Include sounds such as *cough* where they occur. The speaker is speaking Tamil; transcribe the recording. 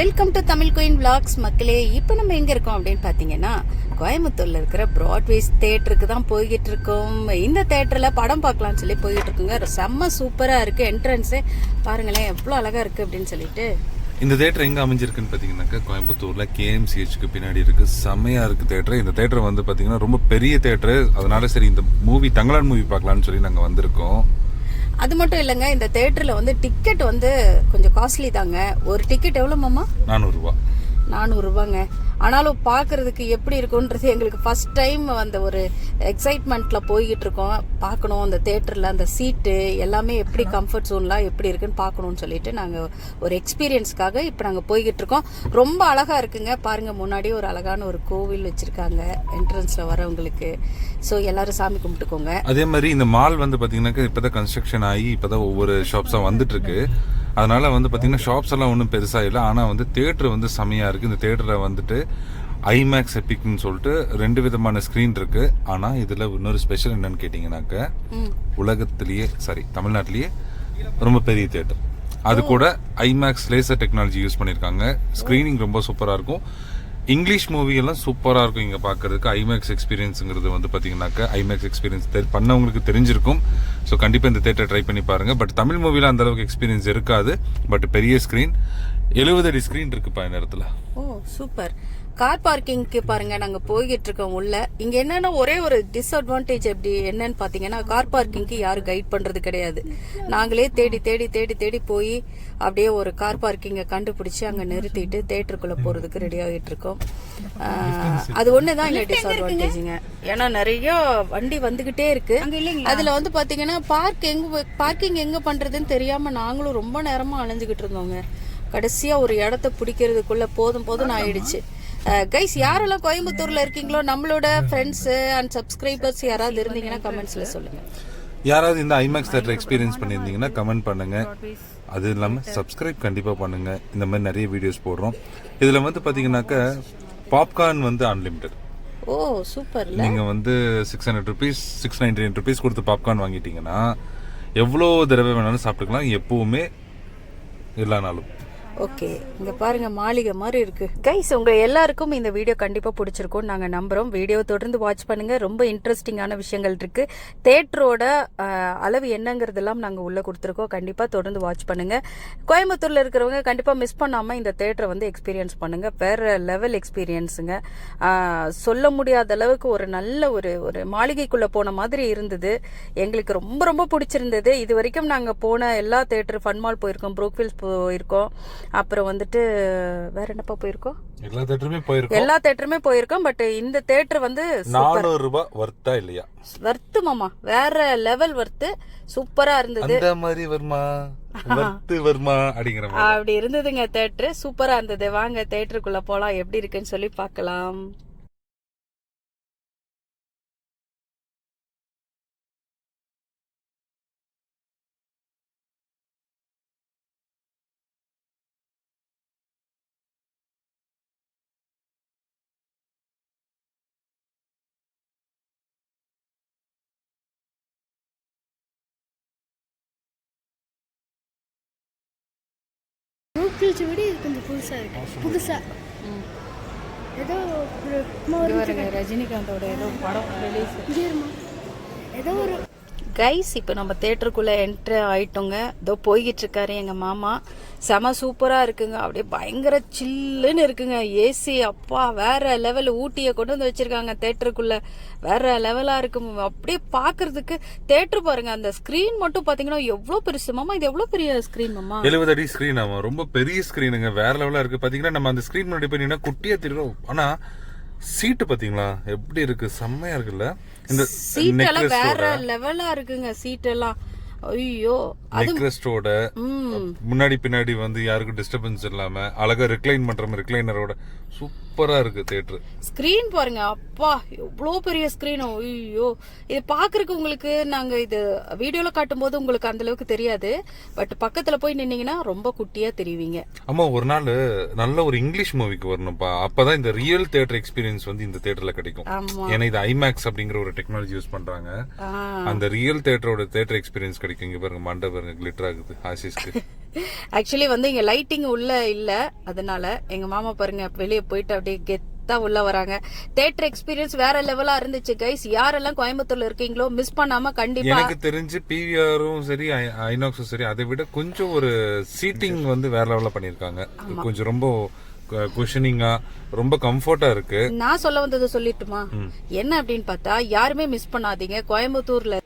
Welcome to Tamil queen vlogs மக்களே இப்போ நம்ம எங்கே இருக்கோம் அப்படின்னு பார்த்தீங்கன்னா கோயம்புத்தூரில் இருக்கிற ப்ராட்வேஸ் தேட்டருக்கு தான் போய்கிட்டு இருக்கோம். இந்த தேட்டரில் படம் பார்க்கலாம்னு சொல்லி போய்கிட்டு இருக்கோங்க. செம்ம சூப்பராக இருக்குது என்ட்ரன்ஸே பாருங்களேன் எவ்வளோ அழகாக இருக்குது அப்படின்னு சொல்லிட்டு. இந்த தேட்டர் எங்கே அமைஞ்சிருக்குன்னு பார்த்தீங்கன்னாக்கா கோயம்புத்தூரில் கேஎம்சிஹெச்க்கு பின்னாடி இருக்கு. செம்மையா இருக்குது தேட்டர் இந்த தேட்டர் வந்து பார்த்தீங்கன்னா ரொம்ப பெரிய தேட்டர் அதனால சரி இந்த மூவி தங்களான் மூவி பார்க்கலான்னு சொல்லி நாங்கள் வந்திருக்கோம். அது மட்டும் இல்லைங்க இந்த தேட்டரில் வந்து டிக்கெட் வந்து கொஞ்சம் காஸ்ட்லி தாங்க. ஒரு டிக்கெட் எவ்வளோ மாமா? நானூறுரூவா ரூபா நானூறு ரூபாங்க. ஆனாலும் பார்க்கறதுக்கு எப்படி இருக்குன்றது எங்களுக்கு ஃபர்ஸ்ட் டைம் அந்த ஒரு எக்ஸைட்மெண்ட்ல போய்கிட்டு இருக்கோம். பார்க்கணும் அந்த தேட்டரில் அந்த சீட்டு எல்லாமே எப்படி கம்ஃபர்ட் ஜோன்லாம் எப்படி இருக்குன்னு பார்க்கணும்னு சொல்லிட்டு நாங்கள் ஒரு எக்ஸ்பீரியன்ஸ்க்காக இப்போ நாங்கள் போய்கிட்டு இருக்கோம். ரொம்ப அழகா இருக்குங்க. பாருங்க முன்னாடி ஒரு அழகான ஒரு கோவில் வச்சிருக்காங்க என்ட்ரன்ஸ்ல வரவங்களுக்கு. ஸோ எல்லாரும் சாமி கும்பிட்டுக்கோங்க. அதே மாதிரி இந்த மால் வந்து பாத்தீங்கன்னாக்கா இப்பதான் கன்ஸ்ட்ரக்ஷன் ஆகி இப்பதான் ஒவ்வொரு ஷாப்ஸா வந்துட்டு இருக்கு. அதனால வந்து பாத்தீங்கன்னா ஷாப்ஸ் எல்லாம் ஒன்றும் பெருசா இல்லை. ஆனா வந்து தேட்டர் வந்து செமையா இருக்கு. இந்த தேட்டரை வந்துட்டு ஐமேக்ஸ் எபிக்னு சொல்லிட்டு ரெண்டு விதமான ஸ்கிரீன் இருக்கு. ஆனா இதுல இன்னொரு ஸ்பெஷல் என்னன்னு கேட்டீங்கன்னாக்க ம். உலகத்திலேயே சாரி தமிழ்நாட்டிலேயே ரொம்ப பெரிய தியேட்டர் அது கூட ஐமேக்ஸ் லேசர் டெக்னாலஜி யூஸ் பண்ணியிருக்காங்க ஸ்க்ரீனிங் ரொம்ப சூப்பராக இருக்கும். இங்கிலீஷ் மூவி எல்லாம் சூப்பராக இருக்கும் இங்கே பார்க்குறதுக்கு ஐமேக்ஸ் எக்ஸ்பீரியன்ஸுங்கிறது வந்து பார்த்தீங்கன்னாக்கா ஐமேக்ஸ் எக்ஸ்பீரியன்ஸ் பண்ணவங்களுக்கு தெரிஞ்சிருக்கும். ஸோ கண்டிப்பாக இந்த தேட்டர் ட்ரை பண்ணி பாருங்க. பட் தமிழ் மூவியில் அந்த அளவுக்கு எக்ஸ்பீரியன்ஸ் இருக்காது. பட் பெரிய ஸ்க்ரீன் எழுபது அடி ஸ்க்ரீன் இருக்குப்பா இந்த இடத்துல. ஓ சூப்பர் கார் பார்க்கிங்க்கு பாருங்க நாங்க போய்கிட்டு இருக்கோம் உள்ள. இங்க என்னன்னா ஒரே ஒரு டிஸ்அட்வான்டேஜ் எப்படி என்னன்னு பாத்தீங்கன்னா கார் பார்க்கிங்க்கு யாரும் கைட் பண்றது கிடையாது. நாங்களே தேடி தேடி தேடி தேடி போய் அப்படியே ஒரு கார் பார்க்கிங்கை கண்டுபிடிச்சு அங்க நிறுத்திட்டு தேட்டருக்குள்ள போறதுக்கு ரெடி ஆகிட்டு இருக்கோம் ஆஹ், அது ஒண்ணுதான் இங்க டிஸ்அட்வான்டேஜுங்க ஏன்னா நிறைய வண்டி வந்துகிட்டே இருக்கு. அதுல வந்து பாத்தீங்கன்னா பார்க் எங்க பார்க்கிங் எங்க பண்றதுன்னு தெரியாம நாங்களும் ரொம்ப நேரமா அலைஞ்சுகிட்டு இருந்தோங்க. கடைசியா ஒரு இடத்த பிடிக்கிறதுக்குள்ள போதும் போதும் ஆயிடுச்சு. கைஸ் யாரெல்லாம் கோயம்புத்தூர்ல இருக்கீங்களோ நம்மளோட ஃப்ரெண்ட்ஸ் அண்ட் சப்ஸ்கிரைபர்ஸ் யாராவது இருந்தீங்கன்னா கமெண்ட்ஸ்ல சொல்லுங்க. யாராவது இந்த ஐமேக்ஸ் தேட்டர் எக்ஸ்பீரியன்ஸ் பண்ணியிருந்தீங்கன்னா கமெண்ட் பண்ணுங்க. அது இல்லாமல் சப்ஸ்கிரைப் கண்டிப்பாக பண்ணுங்க. இந்த மாதிரி நிறைய வீடியோஸ் போடுறோம். இதில் வந்து பார்த்தீங்கன்னாக்க பாப்கார்ன் வந்து அன்லிமிட்டெட் ஓ சூப்பர்ல நீங்கள் வந்து six hundred rupees six ninety nine rupees கொடுத்து பாப்கார்ன் வாங்கிட்டீங்கன்னா எவ்வளோ தடவை வேணாலும் சாப்பிட்டுக்கலாம். எப்பவுமே எல்லா நாளும். ஓகே இங்கே பாருங்கள் மாளிகை மாதிரி இருக்குது கைஸ் உங்கள் எல்லாருக்கும் இந்த வீடியோ கண்டிப்பாக பிடிச்சிருக்கும் நாங்கள் நம்புகிறோம் வீடியோ தொடர்ந்து வாட்ச் பண்ணுங்கள் ரொம்ப இன்ட்ரெஸ்டிங்கான விஷயங்கள் இருக்குது தேட்டரோட அளவு என்னங்கிறதெல்லாம் நாங்கள் உள்ளே கொடுத்துருக்கோம். கண்டிப்பாக தொடர்ந்து வாட்ச் பண்ணுங்கள் கோயம்புத்தூரில் இருக்கிறவங்க கண்டிப்பாக மிஸ் பண்ணாமல் இந்த தேட்டரை வந்து எக்ஸ்பீரியன்ஸ் பண்ணுங்கள் வேற லெவல் எக்ஸ்பீரியன்ஸுங்க சொல்ல முடியாத அளவுக்கு ஒரு நல்ல ஒரு ஒரு மாளிகைக்குள்ளே போன மாதிரி இருந்தது. எங்களுக்கு ரொம்ப ரொம்ப பிடிச்சிருந்தது. இது வரைக்கும் நாங்கள் போன எல்லா தேட்டர் ஃபன் மால் போயிருக்கோம் ப்ரூக்ஃபீல்ஸ் போயிருக்கோம். அப்புறம் வந்துட்டு வேற என்னப்பா போயிருக்கோம்? எல்லா தேட்டருமே போயிருக்கோம். எல்லா தேட்டருமே போயிருக்கோம் பட் இந்த தேட்டர் வந்து நானூறு ரூபாய் வர்த்தா இல்லையா? வர்த்து மாமா. வேற லெவல் வர்த்து சூப்பரா இருந்தது. அந்த மாதிரி வருமா? அப்படி இருந்ததுங்க தேட்டர். சூப்பரா இருந்தது. வாங்க தேட்டருக்குள்ள போலாம். எப்படி இருக்குன்னு சொல்லி பார்க்கலாம். ப்ரூக்லிஸ் விட இது கொஞ்சம் புதுசாக இருக்கு. புதுசாக ஏதோ ஒரு ரஜினிகாந்தோட ஏதோ படம் ரிலீஸ் ஏதோ ஒரு கைஸ் இப்போ நம்ம தேட்டருக்குள்ளே என்ட்ரு ஆயிட்டோங்க. இதோ போய்கிட்டு இருக்காரு எங்கள் மாமா. செம சூப்பராக இருக்குங்க. அப்படியே பயங்கர சில்லுன்னு இருக்குங்க. ஏசி அப்பா வேற லெவல் ஊட்டியை கொண்டு வந்து வச்சுருக்காங்க தேட்டருக்குள்ளே வேற லெவலாக இருக்கும். அப்படியே பார்க்கறதுக்கு தேட்டர் பாருங்க. அந்த ஸ்க்ரீன் மட்டும் பார்த்தீங்கன்னா எவ்வளோ பெருசு. மாமா இது எவ்வளோ பெரிய ஸ்க்ரீன் மாமா? எழுபது அடி ஸ்கிரீன் ஆகும் ரொம்ப பெரிய ஸ்க்ரீனுங்க வேற லெவலாக இருக்குது பார்த்தீங்கன்னா நம்ம அந்த ஸ்க்ரீன் முன்னாடி போய் குட்டியாக குட்டியா தெரியும். சீட்டு பாத்தீங்களா? எப்படி இருக்கு? செம்மையா இருக்குல்ல? இந்த சீட் எல்லாம் வேற லெவலா இருக்குங்க சீட் எல்லாம் ஐயோ நெக்ரெஸ்டோட முன்னாடி பின்னாடி வந்து யாருக்கும் டிஸ்டர்பன்ஸ் இல்லாம அழகா ரிக்ளைன் பண்ற மாதிரி ரிக்ளைனரோட சூப்பரா இருக்கு தியேட்டர் ஸ்கிரீன் பாருங்க. அப்பா எவ்வளோ பெரிய ஸ்கிரீன் ஐயோ இது பாக்குறதுக்கு உங்களுக்கு நாங்க இது வீடியோல காட்டும்போது உங்களுக்கு அந்த அளவுக்கு தெரியாது. பட் பக்கத்துல போய் நின்னீங்கன்னா ரொம்ப குட்டியா தெரிவிங்க. ஆமா ஒரு நாள் நல்ல ஒரு இங்கிலீஷ் மூவிக்கு வரணும்ப்பா. அப்பதான் இந்த ரியல் தியேட்டர் எக்ஸ்பீரியன்ஸ் வந்து இந்த தியேட்டர்ல கிடைக்கும். ஏன்னா இது ஐமேக்ஸ் அப்படிங்கிற ஒரு டெக்னாலஜி யூஸ் பண்றாங்க. அந்த ரியல் தியேட்டரோட தியேட்டர் எக்ஸ்பீரியன்ஸ் கிடைக்கும். இங்க பாருங்க மண்டை பாருங்க கிளிட்டர் ஆகுது ஆசிஸ்க்கு. *laughs* ஆக்சுவலி வந்து இங்க லைட்டிங் உள்ள இல்ல. அதனால எங்க மாமா பாருங்க வெளியே போயிட்டு அப்படியே கெத்தா உள்ள வராங்க. தேட்டர் எக்ஸ்பீரியன்ஸ் வேற லெவலா இருந்துச்சு கைஸ் யாரெல்லாம் கோயம்புத்தூர்ல இருக்கீங்களோ மிஸ் பண்ணாம கண்டிப்பா எனக்கு தெரிஞ்சு பிவிஆரும் சரி ஐநாக்ஸும் சரி அதை விட கொஞ்சம் ஒரு சீட்டிங் வந்து வேற லெவல்ல பண்ணிருக்காங்க கொஞ்சம் ரொம்ப குஷனிங்கா ரொம்ப கம்ஃபர்ட்டா இருக்கு. நான் சொல்ல வந்ததை சொல்லிட்டுமா? என்ன அப்படின்னு பார்த்தா யாருமே மிஸ் பண்ணாதீங்க. கோயம்புத்தூர்ல